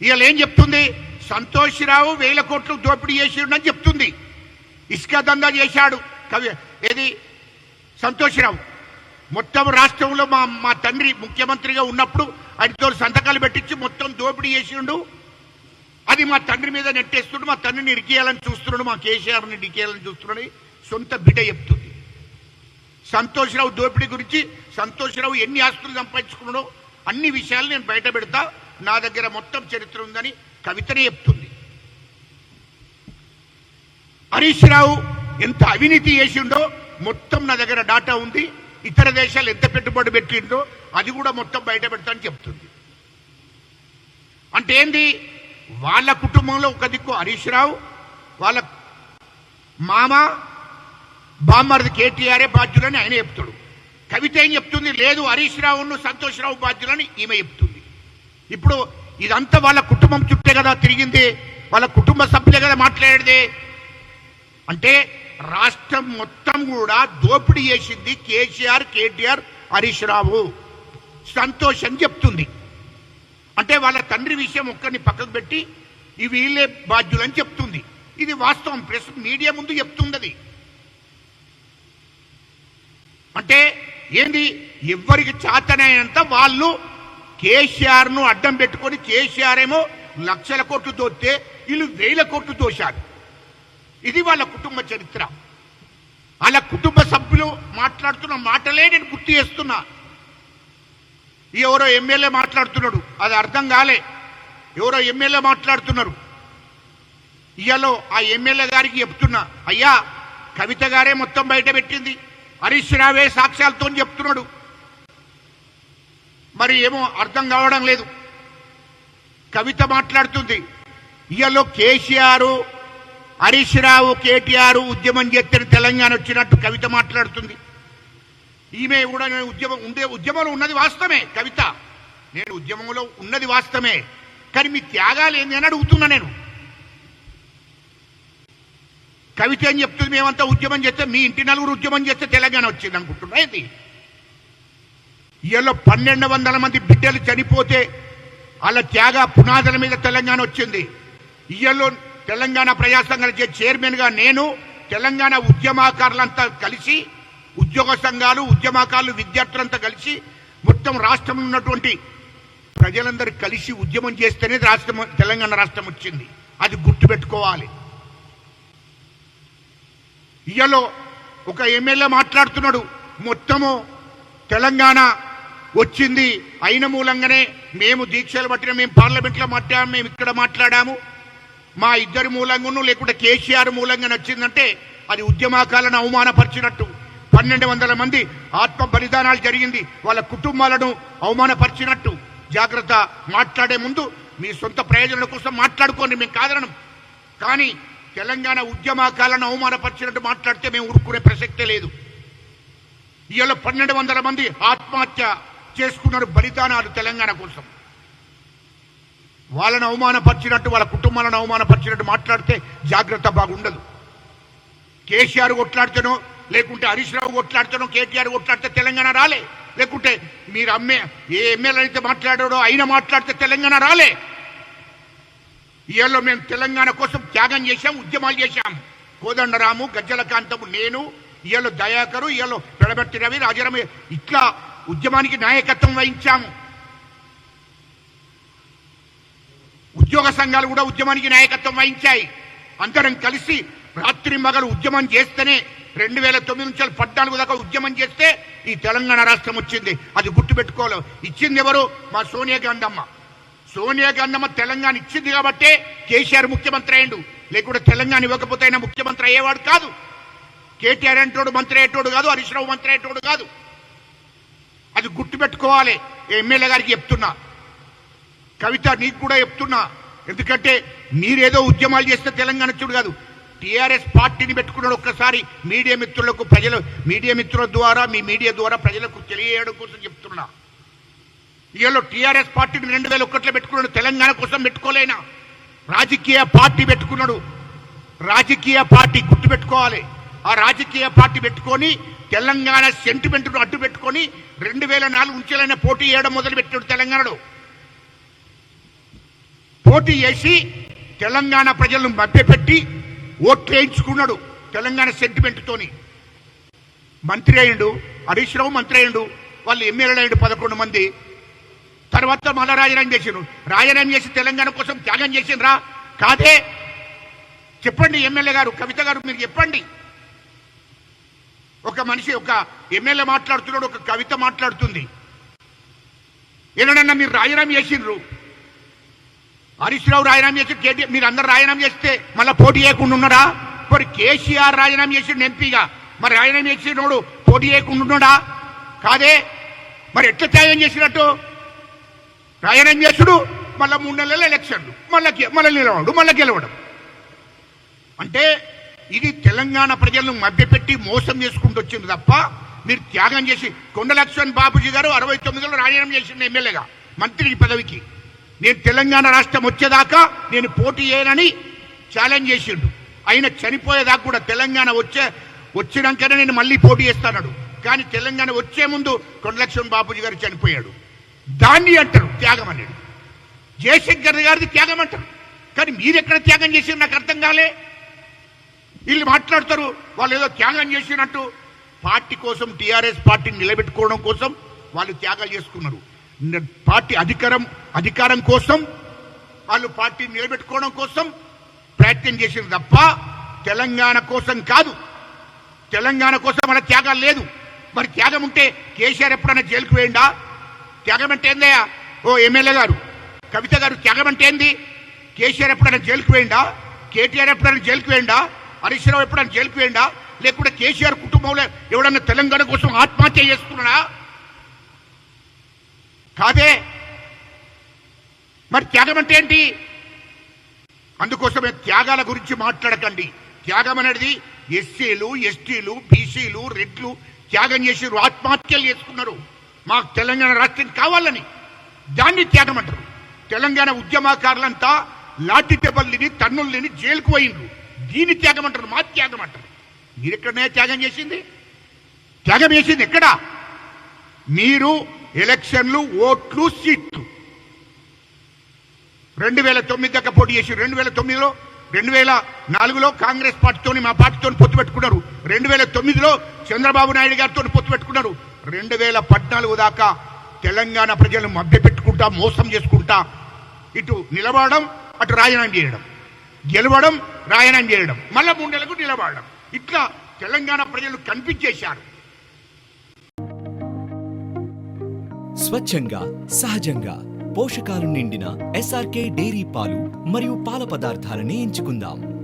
ఇవాళ ఏం చెప్తుంది? సంతోషరావు వేల కోట్లు దోపిడీ చేసిండని చెప్తుంది. ఇసుక దందా చేశాడు. కవి ఏది? సంతోష్రావు. మొత్తం రాష్ట్రంలో మా మా తండ్రి ముఖ్యమంత్రిగా ఉన్నప్పుడు ఆయనతో సంతకాలు పెట్టించి మొత్తం దోపిడీ చేసిండు అది మా తండ్రి మీద నెట్టేస్తుండు మా తండ్రిని ఇరికేయాలని చూస్తున్నాడు మా కేసీఆర్ని ఇరికేయాలని చూస్తున్నాడు సొంత బిడ్డ చెప్తుంది. సంతోష్రావు దోపిడీ గురించి సంతోష్రావు ఎన్ని ఆస్తులు సంపాదించుకున్నాడో అన్ని విషయాలు నేను బయట పెడతా. నా దగ్గర మొత్తం చరిత్ర ఉందని కవితనే చెప్తుంది. హరీష్ రావు ఎంత అవినీతి చేసిండో మొత్తం నా దగ్గర డాటా ఉంది ఇతర దేశాలు ఎంత పెట్టుబడి పెట్టిండో అది కూడా మొత్తం బయట పెడతానని చెప్తుంది. అంటే ఏంది? వాళ్ళ కుటుంబంలో ఒక దిక్కు హరీష్ రావు వాళ్ళ మామ బామ్మర్ది కేటీఆరే బాధ్యులని ఆయన చెప్తాడు. కవిత ఏం చెప్తుంది? లేదు హరీష్ రావును సంతోష్ రావు బాధ్యులని ఈమె చెప్తుంది. ఇప్పుడు ఇదంతా వాళ్ళ కుటుంబం చుట్టే కదా తిరిగింది వాళ్ళ కుటుంబ సభ్యులే కదా మాట్లాడేది. అంటే రాష్ట్రం మొత్తం కూడా దోపిడీ చేసింది కేసీఆర్ కేటీఆర్ హరీష్ రావు. సంతోష్ అని చెప్తుంది. అంటే వాళ్ళ తండ్రి విషయం ఒక్కరిని పక్కకు పెట్టి ఈ వీళ్ళే బాధ్యులని చెప్తుంది. ఇది వాస్తవం ప్రెస్ మీడియా ముందు చెప్తుంది అంటే ఏంది? ఎవరికి చాతనైనంత వాళ్ళు కేసీఆర్ను అడ్డం పెట్టుకొని కేసీఆర్ ఏమో లక్షల కోట్లు దోస్తే వీళ్ళు వేల కోట్లు దోశారు ఇది వాళ్ళ కుటుంబ చరిత్ర. వాళ్ళ కుటుంబ సభ్యులు మాట్లాడుతున్న మాటలే నేను గుర్తు చేస్తున్నా. ఎవరో ఎమ్మెల్యే మాట్లాడుతున్నాడు అది అర్థం కాలే. ఎవరో ఎమ్మెల్యే మాట్లాడుతున్నారు. ఇయాలో ఆ ఎమ్మెల్యే గారికి చెప్తున్నా అయ్యా కవిత గారే మొత్తం బయట పెట్టింది. హరీష్ రావే సాక్ష్యాలతో చెప్తున్నాడు. మరి ఏమో అర్థం కావడం లేదు. కవిత మాట్లాడుతుంది. ఇయలో కేసీఆర్ హరీష్ రావు కేటీఆర్ ఉద్యమం చేస్తే తెలంగాణ వచ్చినట్టు కవిత మాట్లాడుతుంది. ఈమె కూడా నేను ఉద్యమం ఉండే ఉద్యమంలో ఉన్నది వాస్తవమే కవిత. నేను ఉద్యమంలో ఉన్నది వాస్తవమే. కానీ మీ త్యాగాలు ఏంది అని అడుగుతున్నా నేను. కవిత ఏం చెప్తుంది? మేమంతా ఉద్యమం చేస్తే మీ ఇంటి నలుగురు ఉద్యమం చేస్తే తెలంగాణ వచ్చింది అనుకుంటున్నా ఏంటి ఇవాళ పన్నెండు వందల మంది బిడ్డలు చనిపోతే వాళ్ళ త్యాగ పునాదుల మీద తెలంగాణ వచ్చింది. ఇయ్యలో తెలంగాణ ప్రజా సంఘాల చైర్మన్గా నేను తెలంగాణ ఉద్యమకారులంతా కలిసి ఉద్యోగ సంఘాలు ఉద్యమకారులు విద్యార్థులంతా కలిసి మొత్తం రాష్ట్రంలో ఉన్నటువంటి ప్రజలందరూ కలిసి ఉద్యమం చేస్తేనే రాష్ట్రం తెలంగాణ రాష్ట్రం వచ్చింది. అది గుర్తుపెట్టుకోవాలి. ఇయలో ఒక ఎమ్మెల్యే మాట్లాడుతున్నాడు మొత్తము తెలంగాణ వచ్చింది. అయిన మూలంగానే మేము దీక్షలు పట్టిన మేము పార్లమెంట్లో మాట్లాడాము మేము ఇక్కడ మాట్లాడాము. మా ఇద్దరి మూలంగాను లేకుంటే కేసీఆర్ మూలంగా వచ్చిందంటే అది ఉద్యమకాలను అవమానపరిచినట్టు. పన్నెండు వందల మంది ఆత్మ బలిదానాలు జరిగింది. వాళ్ళ కుటుంబాలను అవమానపరిచినట్టు. జాగ్రత్త మాట్లాడే ముందు మీ సొంత ప్రయోజనాల కోసం మాట్లాడుకోండి మేము కాదనం కానీ తెలంగాణ ఉద్యమకాలను అవమానపరిచినట్టు మాట్లాడితే మేము ఊరుకునే ప్రసక్తే లేదు. ఇవాళ పన్నెండు వందల మంది ఆత్మహత్య చేసుకున్నారు బలిదానాలు తెలంగాణ కోసం. వాళ్ళని అవమానపరిచినట్టు వాళ్ళ కుటుంబాలను అవమానపరిచినట్టు మాట్లాడితే జాగ్రత్త బాగుండదు. కేసీఆర్ కొట్లాడితేనో లేకుంటే హరీష్ రావు కొట్లాడితేనో కేటీఆర్ కొట్లాడితే తెలంగాణ రాలే. లేకుంటే మీరు అమ్మే ఏ ఎమ్మెల్యే అయితే మాట్లాడాడో ఆయన మాట్లాడితే తెలంగాణ రాలే. ఇవాళ మేము తెలంగాణ కోసం త్యాగం చేశాం ఉద్యమాలు చేశాం. కోదండరాము గజ్జల కాంతము నేను ఇవాళ దయాకరు ఇవాళ పెడబెట్టి రవి రాజారామ ఇట్లా ఉద్యమానికి నాయకత్వం వహించాము. ఉద్యోగ సంఘాలు కూడా ఉద్యమానికి నాయకత్వం వహించాయి. అందరం కలిసి రాత్రి మగలు ఉద్యమం చేస్తేనే రెండు వేల తొమ్మిది నుంచి పద్నాలుగు దాకా ఉద్యమం చేస్తే ఈ తెలంగాణ రాష్ట్రం వచ్చింది. అది గుర్తుపెట్టుకోవాలి. ఇచ్చింది ఎవరు? మా సోనియా గాంధమ్మ సోనియా గాంధమ్మ తెలంగాణ ఇచ్చింది కాబట్టే కేసీఆర్ ముఖ్యమంత్రి అయ్యిండు. లేకుంటే తెలంగాణ ఇవ్వకపోతే ఆయన ముఖ్యమంత్రి అయ్యేవాడు కాదు. కేటీఆర్ అంటోడు మంత్రి అయ్యేటోడు కాదు. హరీష్ రావు మంత్రి అయ్యేటోడు కాదు. అది గుర్తుపెట్టుకోవాలి. ఎమ్మెల్యే గారికి చెప్తున్నా. కవిత నీకు కూడా చెప్తున్నా. ఎందుకంటే మీరేదో ఉద్యమాలు చేస్తే తెలంగాణ చూడు కాదు. టీఆర్ఎస్ పార్టీని పెట్టుకున్నాడు ఒక్కసారి. మీడియా మిత్రులకు ప్రజలు మీడియా మిత్రుల ద్వారా మీ మీడియా ద్వారా ప్రజలకు తెలియడం కోసం చెప్తున్నా. ఇవాళ టీఆర్ఎస్ పార్టీని రెండు వేల ఒకటిలో పెట్టుకున్నాడు. తెలంగాణ కోసం పెట్టుకోలేనా? రాజకీయ పార్టీ పెట్టుకున్నాడు. రాజకీయ పార్టీ గుర్తు పెట్టుకోవాలి ఆ రాజకీయ పార్టీ పెట్టుకొని తెలంగాణ సెంటిమెంట్ను అడ్డు పెట్టుకొని రెండు వేల నాలుగు నుంచేలైనా పోటీ చేయడం మొదలు పెట్టాడు తెలంగాణలో. పోటీ చేసి తెలంగాణ ప్రజలను మభ్యపెట్టి ఓట్లు వేయించుకున్నాడు తెలంగాణ సెంటిమెంట్తోని మంత్రి అయ్యిండు హరీష్ రావు మంత్రి అయ్యిండు వాళ్ళు ఎమ్మెల్యేలు అయ్యిండు పదకొండు మంది. తర్వాత మళ్ళా రాజీనామా చేసిండు. రాజీనామా చేసి తెలంగాణ కోసం త్యాగం చేసిండ్రా? కాదే. చెప్పండి ఎమ్మెల్యే గారు కవిత గారు మీరు చెప్పండి. ఒక మనిషి ఒక ఎమ్మెల్యే మాట్లాడుతున్నాడు ఒక కవిత మాట్లాడుతుంది. ఏనాడన్నా మీరు రాజీనామా చేసిండ్రు. హరీష్ రావు రాజీనామా చేసి కేటీఆర్ మీరు అందరు రాజీనామా చేస్తే మళ్ళీ పోటీ చేయకుండా ఉన్నారా? మరి కేసీఆర్ రాజీనామా చేసిండు ఎంపీగా. మరి రాజీనామా చేసినోడు పోటీ చేయకుండా ఉన్నాడా? కాదే. మరి ఎట్లా త్యాగం చేసినట్టు? రాజీనామా చేసుడు మళ్ళీ మూడు నెలల ఎలక్షన్లు. మళ్ళీ మళ్ళీ నిలవడు మళ్ళీ గెలవడం. అంటే ఇది తెలంగాణ ప్రజలను మభ్యపెట్టి మోసం చేసుకుంటూ వచ్చింది తప్ప మీరు త్యాగం చేసి కొండలక్ష్మణ్ బాబుజీ గారు అరవై తొమ్మిదిలో రాజీనామా చేసిన ఎమ్మెల్యేగా మంత్రి పదవికి. నేను తెలంగాణ రాష్ట్రం వచ్చేదాకా నేను పోటీ చేయనని ఛాలెంజ్ చేసిండు. ఆయన చనిపోయేదాకా కూడా తెలంగాణ వచ్చే వచ్చినాకనే నేను మళ్ళీ పోటీ చేస్తాడు కానీ తెలంగాణ వచ్చే ముందు కొండలక్ష్మణ్ బాబుజీ గారు చనిపోయాడు. దాన్ని అంటారు త్యాగం అనేది. జయశంకర్ గారిది త్యాగం అంటారు. కానీ మీరెక్కడ త్యాగం చేసి నాకు అర్థం కాలే. వీళ్ళు మాట్లాడతారు వాళ్ళు ఏదో త్యాగం చేసినట్టు. పార్టీ కోసం టీఆర్ఎస్ పార్టీని నిలబెట్టుకోవడం కోసం వాళ్ళు త్యాగాలు చేసుకున్నారు. పార్టీ అధికారం అధికారం కోసం వాళ్ళు పార్టీని నిలబెట్టుకోవడం కోసం ప్రయత్నం చేసింది తప్ప తెలంగాణ కోసం కాదు. తెలంగాణ కోసం మన త్యాగాలు లేదు. మరి త్యాగం ఉంటే కేసీఆర్ ఎప్పుడైనా జైలుకు వేయండా త్యాగం అంటే ఏందయ్యా? ఓ ఎమ్మెల్యే గారు కవిత గారు త్యాగం అంటే ఏంది? కేసీఆర్ ఎప్పుడైనా జైలుకు వేయండా కేటీఆర్ ఎప్పుడైనా జైలుకు వేయండా హరీష్ రావు ఎప్పుడైనా జైలుకు లేకుంటే కేసీఆర్ కుటుంబంలో ఎవడన్నా తెలంగాణ కోసం ఆత్మహత్య చేసుకున్నాడా? కాదే. మరి త్యాగం అంటే ఏంటి? అందుకోసమే త్యాగాల గురించి మాట్లాడకండి. త్యాగం అనేది ఎస్సీలు ఎస్టీలు బీసీలు రెడ్లు త్యాగం చేసారు ఆత్మహత్యలు చేసుకున్నారు. మాకు తెలంగాణ రాష్ట్రం కావాలని దాన్ని త్యాగం అంటారు తెలంగాణ ఉద్యమకారులంతా లాఠీ దెబ్బల్ని తన్నుల్ని జైలుకు పోయిండ్రు. దీన్ని త్యాగం అంటారు మా త్యాగం అంటారు మీరెక్కడనే త్యాగం చేసింది? త్యాగం చేసింది ఎక్కడ? మీరు ఎలక్షన్లు ఓట్లు సీట్లు. రెండు వేల తొమ్మిది దాకా పోటీ చేసి రెండు వేల తొమ్మిదిలో రెండు వేల నాలుగులో కాంగ్రెస్ పార్టీతోని మా పార్టీతో పొత్తు పెట్టుకున్నారు. రెండు వేల తొమ్మిదిలో చంద్రబాబు నాయుడు గారితో పొత్తు పెట్టుకున్నారు. రెండు వేల పద్నాలుగు దాకా తెలంగాణ ప్రజలను మభ్యపెట్టుకుంటా మోసం చేసుకుంటా ఇటు నిలబడడం అటు రాజీనామా చేయడం. గెలవడం రాయనం చేయడం మళ్ళా మూడేళ్ళకు నిలబడడం. ఇట్లా తెలంగాణ ప్రజలు కనిపించేశారు. స్వచ్ఛంగా సహజంగా పోషకాలు నిండిన ఎస్ఆర్కే డైరీ పాలు మరియు పాల పదార్థాలని ఎంచుకుందాం.